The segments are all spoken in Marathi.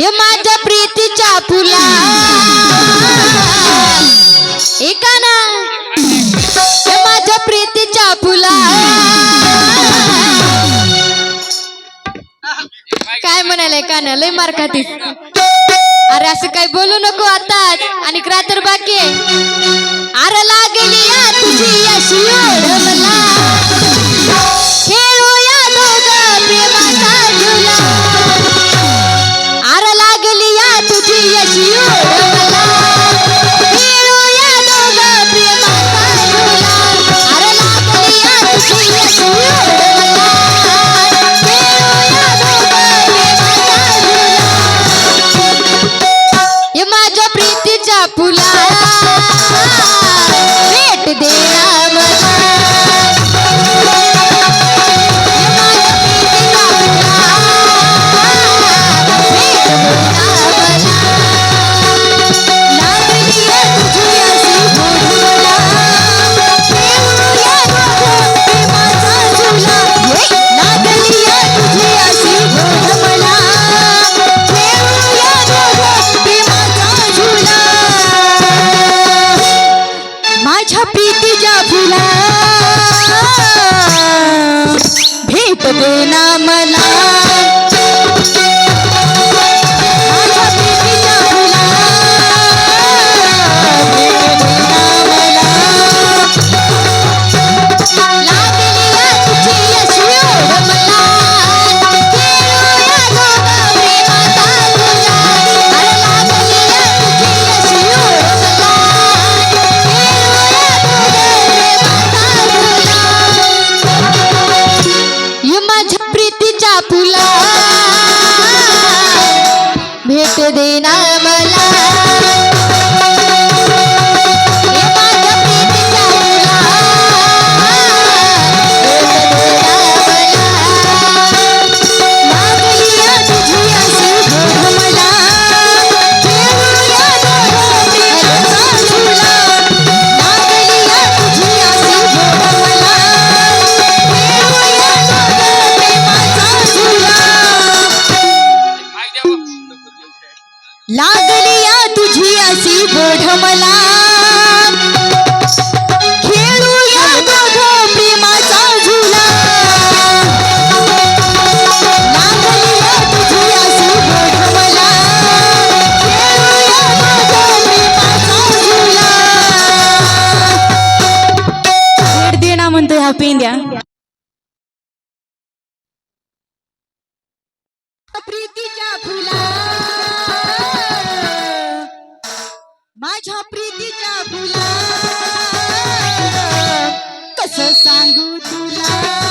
हे माझ्या प्रीतीच्या फुला. एका ना? हे माझ्या प्रीतीच्या फुला. काय म्हणाले का ना लय मार खातीस. अरे असं काही बोलू नको आता आणि रात्र तुला भेट देना मला. माझ्या प्रीतीच्या फुला. कस सांगू तुला?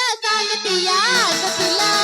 न सांगती या कसला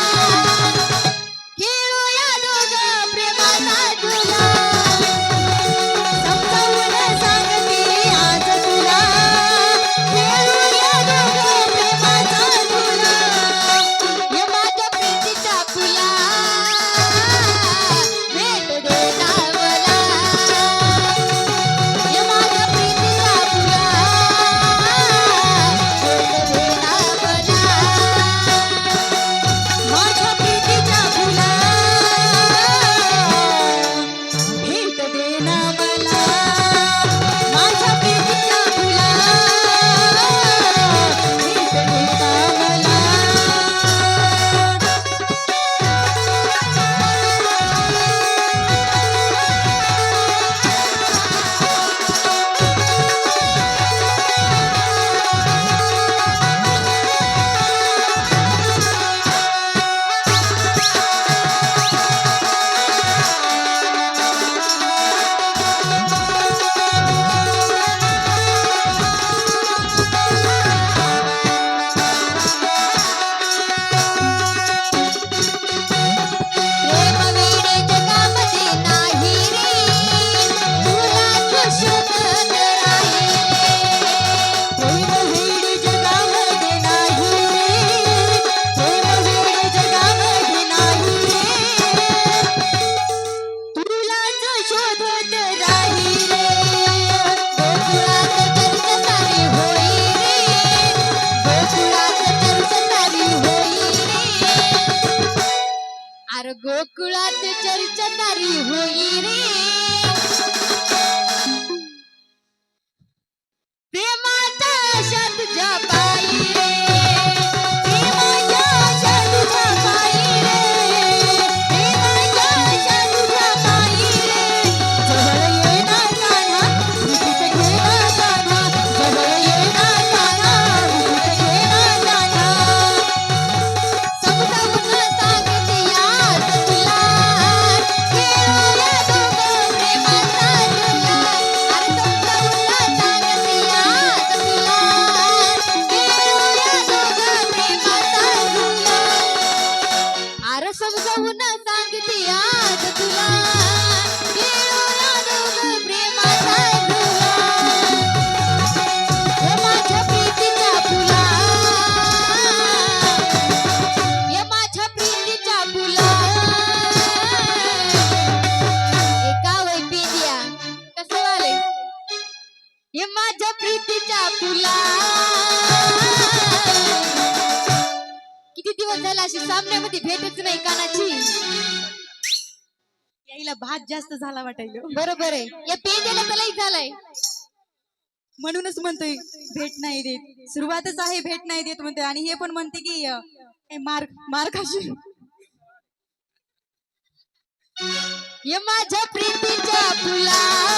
गोकुळात चर्चा तारी होई रे. सब समजावून सांगते आज तुला. आपल्याला अशी सामन्यामध्ये भेटच नाही कानाची? याईला भात जास्त झाला वाटायला. बरोबर आहे. या पेंड्याला त्याला झालाय. म्हणूनच म्हणतोय भेट नाही देत. सुरुवातच आहे भेट नाही देत म्हणतोय. आणि हे पण म्हणते की मार्क मार्क अशी माझ्या प्रीतीच्या फुला